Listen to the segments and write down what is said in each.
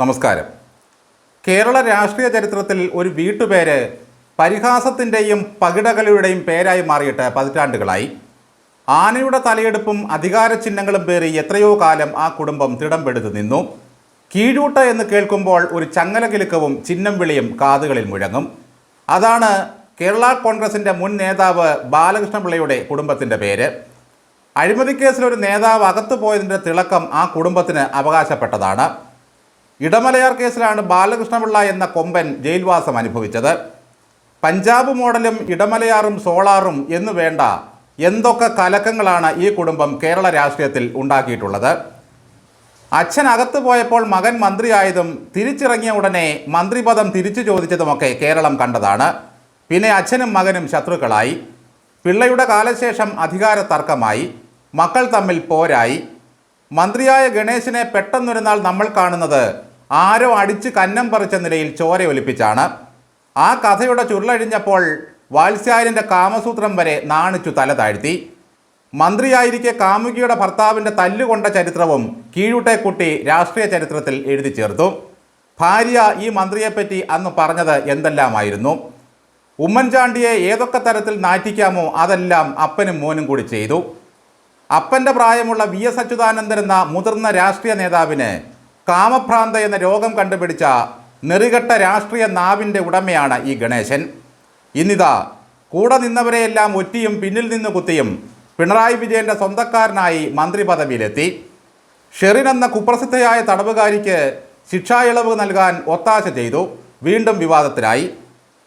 നമസ്കാരം. കേരള രാഷ്ട്രീയ ചരിത്രത്തിൽ ഒരു വീട്ടുപേര് പരിഹാസത്തിന്റെയും പകിടകളിയുടെയും പേരായി മാറിയിട്ട് പതിറ്റാണ്ടുകളായി. ആനയുടെ തലയെടുപ്പും അധികാര ചിഹ്നങ്ങളും പേറി എത്രയോ കാലം ആ കുടുംബം തിടംപെടുത്തു നിന്നു. കീഴൂട്ട എന്ന് കേൾക്കുമ്പോൾ ഒരു ചങ്ങലകിലുക്കവും ചിഹ്നം വിളിയും കാതുകളിൽ മുഴങ്ങും. അതാണ് കേരള കോൺഗ്രസിന്റെ മുൻ നേതാവ് ബാലകൃഷ്ണപിള്ളയുടെ കുടുംബത്തിന്റെ പേര്. അഴിമതി കേസിൽ ഒരു നേതാവ് അകത്തു പോയതിന്റെ തിളക്കം ആ കുടുംബത്തിന് അവകാശപ്പെട്ടതാണ്. ഇടമലയാർ കേസിലാണ് ബാലകൃഷ്ണപിള്ള എന്ന കൊമ്പൻ ജയിൽവാസം അനുഭവിച്ചത്. പഞ്ചാബ് മോഡലും ഇടമലയാറും സോളാറും എന്നു വേണ്ട എന്തൊക്കെ കലക്കങ്ങളാണ് ഈ കുടുംബം കേരള രാഷ്ട്രീയത്തിൽ ഉണ്ടാക്കിയിട്ടുള്ളത്? അച്ഛൻ അകത്തു പോയപ്പോൾ മകൻ മന്ത്രിയായതും തിരിച്ചിറങ്ങിയ ഉടനെ മന്ത്രിപദം തിരിച്ചു ചോദിച്ചതുമൊക്കെ കേരളം കണ്ടതാണ്. പിന്നെ അച്ഛനും മകനും ശത്രുക്കളായി. പിള്ളയുടെ കാലശേഷം അധികാര തർക്കമായി. മക്കൾ തമ്മിൽ പോരായി. മന്ത്രിയായ ഗണേശനെ പെട്ടെന്നൊരു നാൾ നമ്മൾ കാണുന്നത് ആരോ അടിച്ച് കന്നം പറിച്ച നിലയിൽ ചോര ഒലിപ്പിച്ചാണ്. ആ കഥയുടെ ചുരുളഴിഞ്ഞപ്പോൾ വാത്സ്യായനന്റെ കാമസൂത്രം വരെ നാണിച്ചു തല താഴ്ത്തി. മന്ത്രിയായിരിക്കെ കാമുകിയുടെ ഭർത്താവിന്റെ തല്ലുകൊണ്ട ചരിത്രവും കീഴൂട്ടേക്കുട്ടി രാഷ്ട്രീയ ചരിത്രത്തിൽ എഴുതി ചേർത്തു. ഭാര്യ ഈ മന്ത്രിയെപ്പറ്റി അന്ന് പറഞ്ഞത് എന്തെല്ലാമായിരുന്നു? ഉമ്മൻചാണ്ടിയെ ഏതൊക്കെ തരത്തിൽ നാറ്റിക്കാമോ അതെല്ലാം അപ്പനും മോനും കൂടി ചെയ്തു. അപ്പന്റെ പ്രായമുള്ള വി എസ് അച്യുതാനന്ദൻ എന്ന മുതിർന്ന രാഷ്ട്രീയ നേതാവിന് കാമഭ്രാന്ത എന്ന രോഗം കണ്ടുപിടിച്ച നെറികെട്ട രാഷ്ട്രീയ നാവിന്റെ ഉടമയാണ് ഈ ഗണേശൻ. ഇന്നിതാ കൂടെ നിന്നവരെയെല്ലാം ഒറ്റിയും പിന്നിൽ നിന്ന് കുത്തിയും പിണറായി വിജയന്റെ സ്വന്തക്കാരനായി മന്ത്രി പദവിയിലെത്തി. ഷെറിൻ എന്ന കുപ്രസിദ്ധയായ തടവുകാരിക്ക് ശിക്ഷാ ഇളവ് നൽകാൻ ഒത്താശ ചെയ്തു. വീണ്ടും വിവാദത്തിലായി.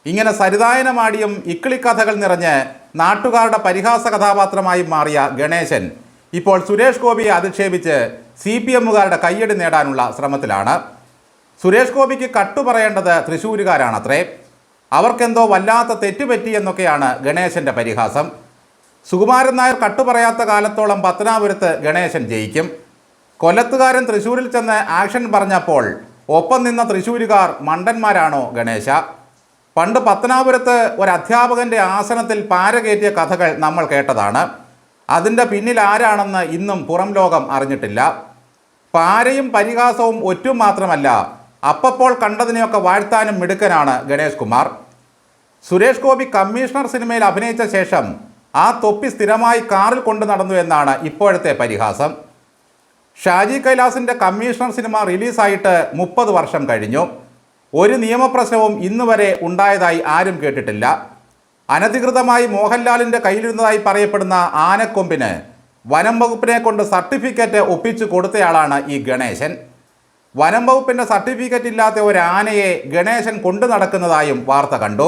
ഇങ്ങനെ സരിതായനമാടിയും ഇക്കിളിക്കഥകൾ നിറഞ്ഞ് നാട്ടുകാരുടെ പരിഹാസ കഥാപാത്രമായി മാറിയ ഗണേശൻ ഇപ്പോൾ സുരേഷ് ഗോപിയെ അധിക്ഷേപിച്ച് സി പി എമ്മുകാരുടെ കയ്യടി നേടാനുള്ള ശ്രമത്തിലാണ്. സുരേഷ് ഗോപിക്ക് കട്ടു പറയേണ്ടത് തൃശ്ശൂരുകാരാണത്രേ. അവർക്കെന്തോ വല്ലാത്ത തെറ്റുപറ്റി എന്നൊക്കെയാണ് ഗണേശന്റെ പരിഹാസം. സുകുമാരൻ നായർ കട്ടുപറയാത്ത കാലത്തോളം പത്തനാപുരത്ത് ഗണേശൻ ജയിക്കും. കൊല്ലത്തുകാരൻ തൃശ്ശൂരിൽ ചെന്ന് ആക്ഷൻ പറഞ്ഞപ്പോൾ ഒപ്പം നിന്ന തൃശ്ശൂരുകാർ മണ്ടന്മാരാണോ ഗണേശ? പണ്ട് പത്തനാപുരത്ത് ഒരു അധ്യാപകന്റെ ആസനത്തിൽ പാരകേറ്റിയ കഥകൾ നമ്മൾ കേട്ടതാണ്. അതിന്റെ പിന്നിൽ ആരാണെന്ന് ഇന്നും പുറം ലോകം അറിഞ്ഞിട്ടില്ല. പാരയും പരിഹാസവും ഒറ്റും മാത്രമല്ല അപ്പപ്പോൾ കണ്ടതിനെയൊക്കെ വാഴ്ത്താനും മിടുക്കനാണ് ഗണേഷ് കുമാർ. സുരേഷ് ഗോപി കമ്മീഷണർ സിനിമയിൽ അഭിനയിച്ച ശേഷം ആ തൊപ്പി സ്ഥിരമായി കാറിൽ കൊണ്ടു നടന്നു എന്നാണ് ഇപ്പോഴത്തെ പരിഹാസം. ഷാജി കൈലാസിന്റെ കമ്മീഷണർ സിനിമ റിലീസായിട്ട് മുപ്പത് വർഷം കഴിഞ്ഞു. ഒരു നിയമപ്രശ്നവും ഇന്ന് വരെ ഉണ്ടായതായി ആരും കേട്ടിട്ടില്ല. അനധികൃതമായി മോഹൻലാലിന്റെ കയ്യിലിരുന്നതായി പറയപ്പെടുന്ന ആനക്കൊമ്പിന് വനം വകുപ്പിനെ കൊണ്ട് സർട്ടിഫിക്കറ്റ് ഒപ്പിച്ചു കൊടുത്തയാളാണ് ഈ ഗണേശൻ. വനം വകുപ്പിന്റെ സർട്ടിഫിക്കറ്റ് ഇല്ലാത്ത ഒരു ആനയെ ഗണേശൻ കൊണ്ടു നടക്കുന്നതായും വാർത്ത കണ്ടു.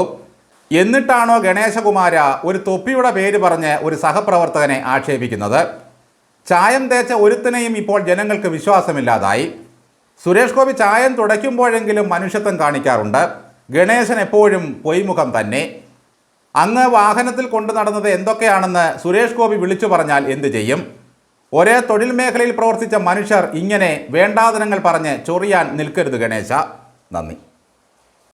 എന്നിട്ടാണോ ഗണേശകുമാര ഒരു തൊപ്പിയുടെ പേര് പറഞ്ഞ് ഒരു സഹപ്രവർത്തകനെ ആക്ഷേപിക്കുന്നത്? ചായം തേച്ച ഒരുത്തിനെയും ഇപ്പോൾ ജനങ്ങൾക്ക് വിശ്വാസമില്ലാതായി. സുരേഷ് ഗോപി ചായം തുടയ്ക്കുമ്പോഴെങ്കിലും മനുഷ്യത്വം കാണിക്കാറുണ്ട്. ഗണേശൻ എപ്പോഴും പൊയ്മുഖം തന്നെ. അങ്ങ് വാഹനത്തിൽ കൊണ്ടു നടന്നത് എന്തൊക്കെയാണെന്ന് സുരേഷ് ഗോപി വിളിച്ചു പറഞ്ഞാൽ എന്തു ചെയ്യും? ഒരേ തൊഴിൽ മേഖലയിൽ പ്രവർത്തിച്ച മനുഷ്യർ ഇങ്ങനെ വേണ്ടാതനങ്ങൾ പറഞ്ഞ് ചൊറിയാൻ നിൽക്കരുത് ഗണേശ. നന്ദി.